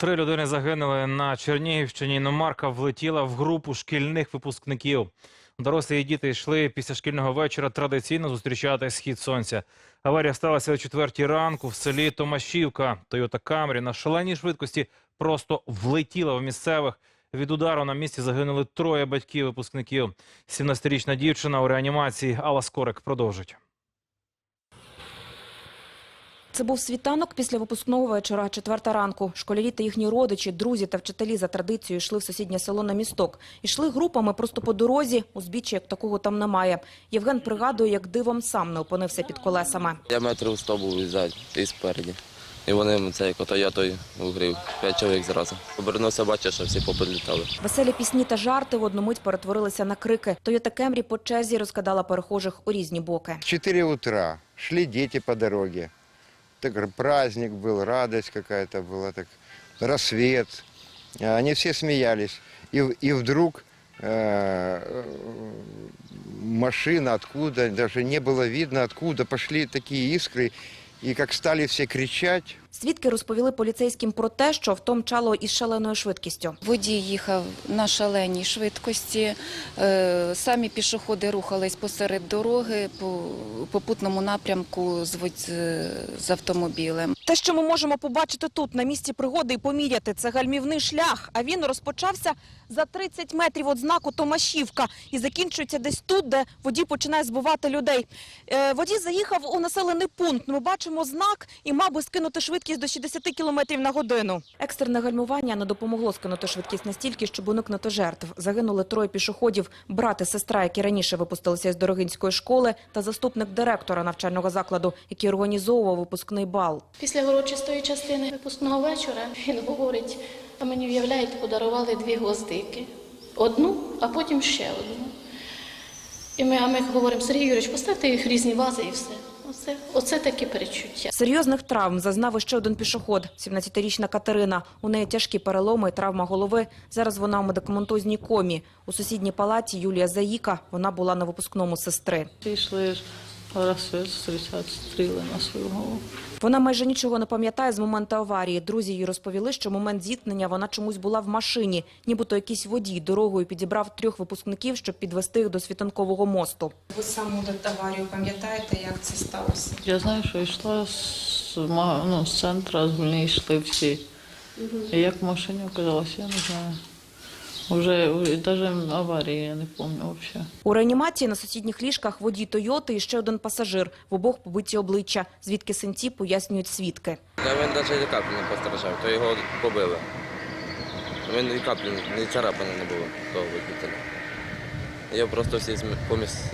Три людини загинули на Чернігівщині. Іномарка влетіла в групу шкільних випускників. Дорослі і діти йшли після шкільного вечора традиційно зустрічати схід сонця. Аварія сталася о четвертій ранку в селі Томашівка. Тойота Камрі на шаленій швидкості просто влетіла в місцевих. Від удару на місці загинули троє батьків випускників. 17-річна дівчина у реанімації. Алла Скорик продовжить. Це був світанок після випускного вечора, четверта ранку. Школярі та їхні родичі, друзі та вчителі за традицією йшли в сусіднє село на місток. Йшли групами просто по дорозі, узбіччя як такого там немає. Євген пригадує, як дивом сам не опинився під колесами. Я метрів 100 був і ззаді, і спереді. І вони цей котоятою угрів. П'ять чоловік зразу. Обернувся, бачив, що всі поподлітали. Веселі пісні та жарти в одну мить перетворилися на крики. Тойота Кемрі по черзі розкидала перехожих у різні боки. 4 утра шли дети по дороге Так р- праздник был, радость какая-то была, так рассвет. А Они все смеялись. И, в- и вдруг э, машина откуда, даже не было видно откуда, пошли такие искры. И как стали все кричать, Свідки розповіли поліцейським про те, що авто мчало із шаленою швидкістю. Водій їхав на шаленій швидкості. Е, Самі пішоходи рухались посеред дороги по попутному напрямку з, вод- з- з автомобілем. Те, що ми можемо побачити тут, на місці пригоди і поміряти, це гальмівний шлях. А він розпочався за 30 метрів від знаку Томашівка і закінчується десь тут, де водій починає збивати людей. Е, водій заїхав у населений пункт. Ми бачимо знак і мав би скинути швидкість до 60 км на годину. Екстрене гальмування не допомогло скинути швидкість настільки, щоб уникнути жертв. Загинули троє пішоходів, брат і сестра, які раніше випустилися з Дорогинської школи, та заступник директора навчального закладу, який організовував випускний бал. Після урочистої частини випускного вечора він говорить, а мені виявляєте, подарували дві гвоздики. Одну, а потім ще одну. І ми, а ми говоримо, Сергій Юрійович, поставте їх в різні вази і все. Оце, оце такі перечуття. Серйозних травм зазнав ще один пішоход – 17-річна Катерина. У неї тяжкі переломи і травма голови. Зараз вона у медикаментозній комі. У сусідній палаті Юлія Заїка. Вона була на випускному сестри. Йшли зустрічати стріли на свою голову. Вона майже нічого не пам'ятає з моменту аварії. Друзі їй розповіли, що момент зіткнення вона чомусь була в машині. Нібито якийсь водій дорогою підібрав трьох випускників, щоб підвести їх до світанкового мосту. Ви саму аварію пам'ятаєте, як це сталося? Я знаю, що йшла з, ну, з центру, з Гульні йшли всі. І як в машині оказалось, я не знаю. Уже навіть аварії я не пам'ятаю взагалі. У реанімації на сусідніх ліжках водій Тойоти і ще один пасажир. В обох побиті обличчя. Звідки синці, пояснюють свідки. Та він навіть каплі не постраждав, то його побили. Він і каплі, ні царапини не було того викликання. Його просто всі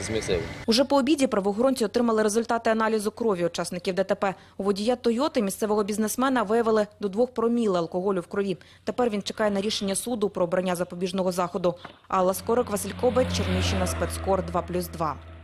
змісив. Уже по обіді правоохоронці отримали результати аналізу крові учасників ДТП. У водія Тойоти місцевого бізнесмена виявили до двох проміли алкоголю в крові. Тепер він чекає на рішення суду про обрання запобіжного заходу. Алла Скорик, Василь Кобець, Чернігівщина, спецкор 2+,2.